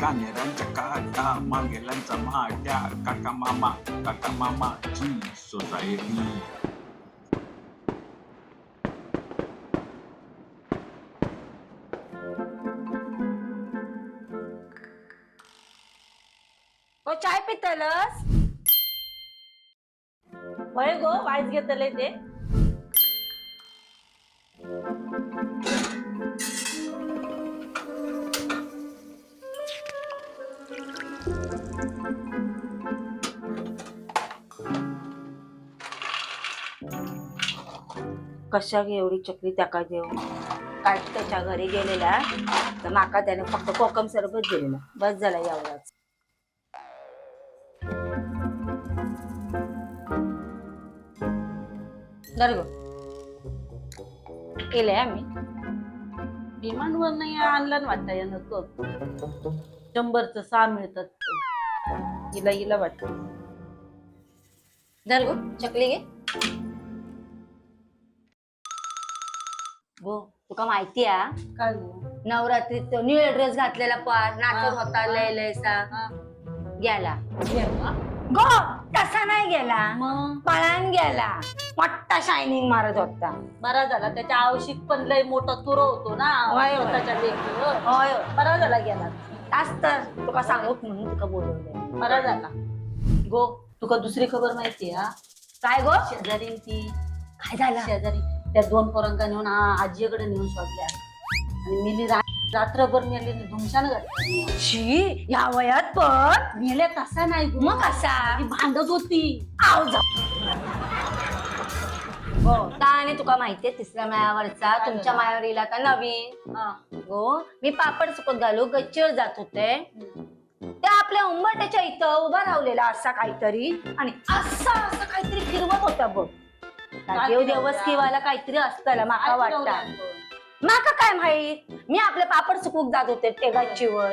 कानेरांच्या काटा मागेलांचा माट्या काका मामा काका मामाची सोसायटी हो चाय पितलस? वय गो वाईस घेतलंय ते. कशा गे एवढी चकली त्याका देऊ? काल त्याच्या घरी गेलेला तर माका त्याने फक्त कोकम सरबत दिलेला. बस झाला एवढाच. दर गो. केले आम्ही. विमानवर नाही आणलं वाटतं या नको. शंभरच सहा मिळतात. हिला हिला वाटत. दर गो चकली घे. तुका माहिती आहे काय गो? नवरात्रीत तो निळे ड्रेस घातलेला पार नाचत हा. होता लय लयसा. हा. गेला. गेला? गो तसा नाही गेला. मग? पळान गेला. मोठा शायनिंग मारत होता. बरा झाला. त्याच्या आवशिक पण लय मोठा तुरो होतो ना होय, होय. स्वतःच्या लेकीवर. होय बरा झाला गेला. तास तर तुका सांगू म्हणून तुका बोलवलंय. बरा झाला. गो तुका दुसरी खबर माहिती हा? काय गो? शेजारी ती. काय झालं? शेजारी. त्या दोन पोरांका नेऊन आ- आजीकडे नेऊन सोडल्या. आणि मिली रा- रात्रभर मेली धुमशान घातली शी या वयात पण मेल्या तसा नाही गो. मग कसा ती भांडत होती. आव जा. हो आणि तुका माहितीये तिसऱ्या मायावरचा. तुमच्या मायावरील आता नवीन? हा. मी पापड सुकत घालू गच्चीवर जात होते. त्या आपल्या उंबरट्याच्या इथं उभा राहिलेला असा काहीतरी आणि असा असं काहीतरी फिरवत होता बघ. देव देवस्कीवाला काहीतरी असतं माका वाटतं? माका काय माहीत? मी आपले पापड सुकूक जात होते ते गच्चीवर.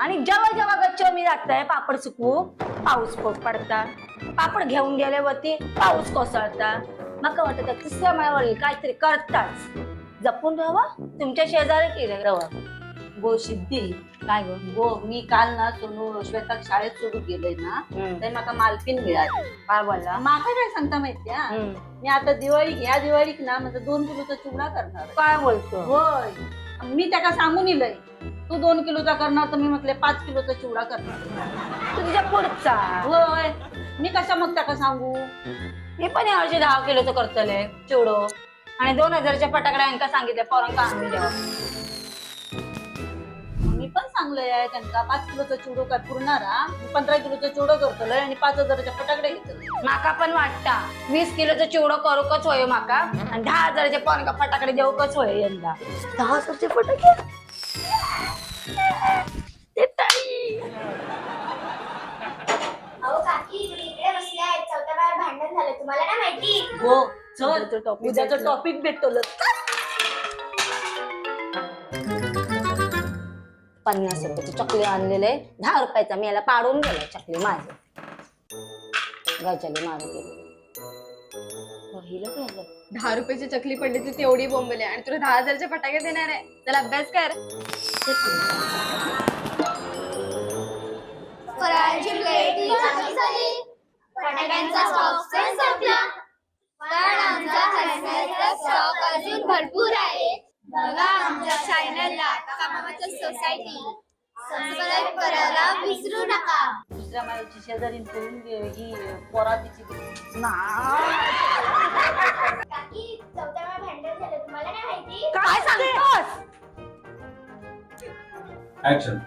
आणि जेव्हा जेव्हा गच्चीवर मी जातोय पापड सुकूक पाऊस पडता. पापड घेऊन गेल्यावरती पाऊस कोसळता. माका वाटत तिसऱ्या माळ्यावरील काहीतरी करताच. जपून राहावा तुमच्या शेजारी केलं रवा गो सिद्धी. काय गो? गो मी काल ना सोनू श्वेताक शाळेत सोडून गेलोय ना हम्म. तर माका मालकीन मिळाली. काय बोलला माका काय सांगता माहिती हा? हम्म. मी आता दिवाळी या दिवाळीक ना म्हणजे दोन किलोचा चिवडा करणार आहे. काय बोलतो? होय. मी त्याला सांगून इलय तू दोन किलोचा करणार तर मी म्हटले पाच किलोचा चिवडा करणार. तुझ्या पुढचा. होय. मी कशा मग त्याला सांगू? मी पण यावर्षी दहा किलोचं करतले चिवडो आणि दोन हजारच्या फटाकड्या यांका सांगितले पोरांका आणून द्या. सांगलंय आहे त्यांना पाच किलोचा चिवडो काय पुरणारा पंधरा किलोचा चिवडो करतलोय आणि पाच हजाराच्या फटाकडे घेतलोय माका पण वाटता. वीस किलोचं चिवडं करूकच होय माका. आणि दहा हजाराचे पोरांका फटाकडे देऊकच होय यंदा. दहा हजारचे फटाके? ते ताई. अहो काकी तुम्ही इकडे बसले आहेत चौथ्या वेळा भांडण झालं. तुम्हाला ना माहिती? हो चल. उद्याचं. टॉपिक भेटलं. पन्नास रुपयाची चकली आणलेले दहा रुपयाचा मी याला पाडून गेला चकली माझी. गजली मारू गेली. पहिलं? दहा रुपयाची चकली पडली ती तेवढी बोंबले आणि तुला दहा हजारचे फटाके देणार आहे. चल अभ्यास कर. बघा आमच्या चॅनलला कामाच्या सोसायटी सबस्क्राईब करायला विसरू नका. दुसऱ्या माझ्याची शेजारी करून ही पोरा तिची काकी चौथ्या वेळा भांडण झालं तुम्हाला नाही माहिती? काय सांगतोस? ऍक्शन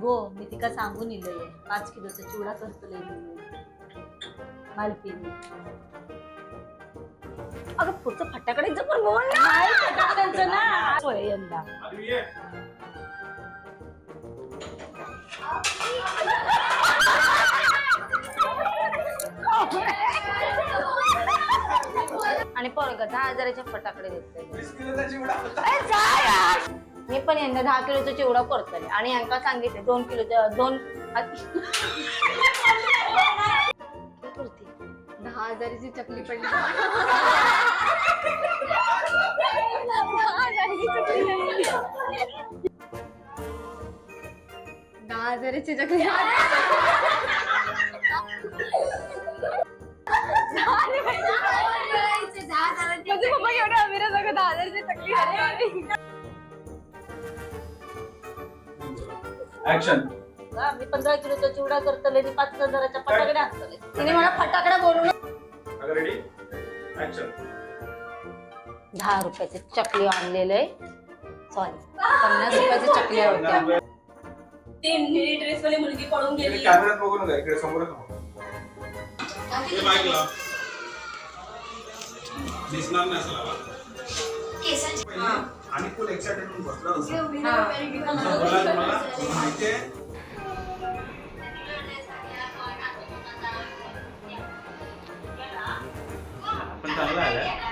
गो मी तिका सांगून इलंय. पाच किलोचा चिवडा करतलोय म्हणून मालकीने. अगं पुढचं फटाकड्याचं पण बोल नाही फटाकड्यांचं ना. होय यंदा. आणि पोरग दहा हजाराच्या फटाकडे देते मी पण यंदा दहा किलोचा चिवडा करतले आणि यांका सांगितले दोन किलोच्या दोन दहा हजाराची चकली पडली. दहा हजाराची चकली. एवढे अमीर आहे सगळं दहा हजाराची चकली. ऍक्शन हा, मी पंधरा किलोचा चिवडा करतले आणि पाच हजाराच्या फटाकड्या आणतले तिने मला फटाकडा बोलून रेडी ऍक्शन दहा रुपयाचे चकली आणलेलं. आहे सॉरी पन्नास रुपयाची चकली होत्या ती निळी ड्रेस वाली मुलगी पळून गेली. कॅमेऱ्यात बघू नका इकडे समोरच बघा. हे mic लाव. दिसणार नाही असं लावा. आणि फुल एक्साइटेड बसला होता. मला तुम्हाला माहितीये 看不出来来。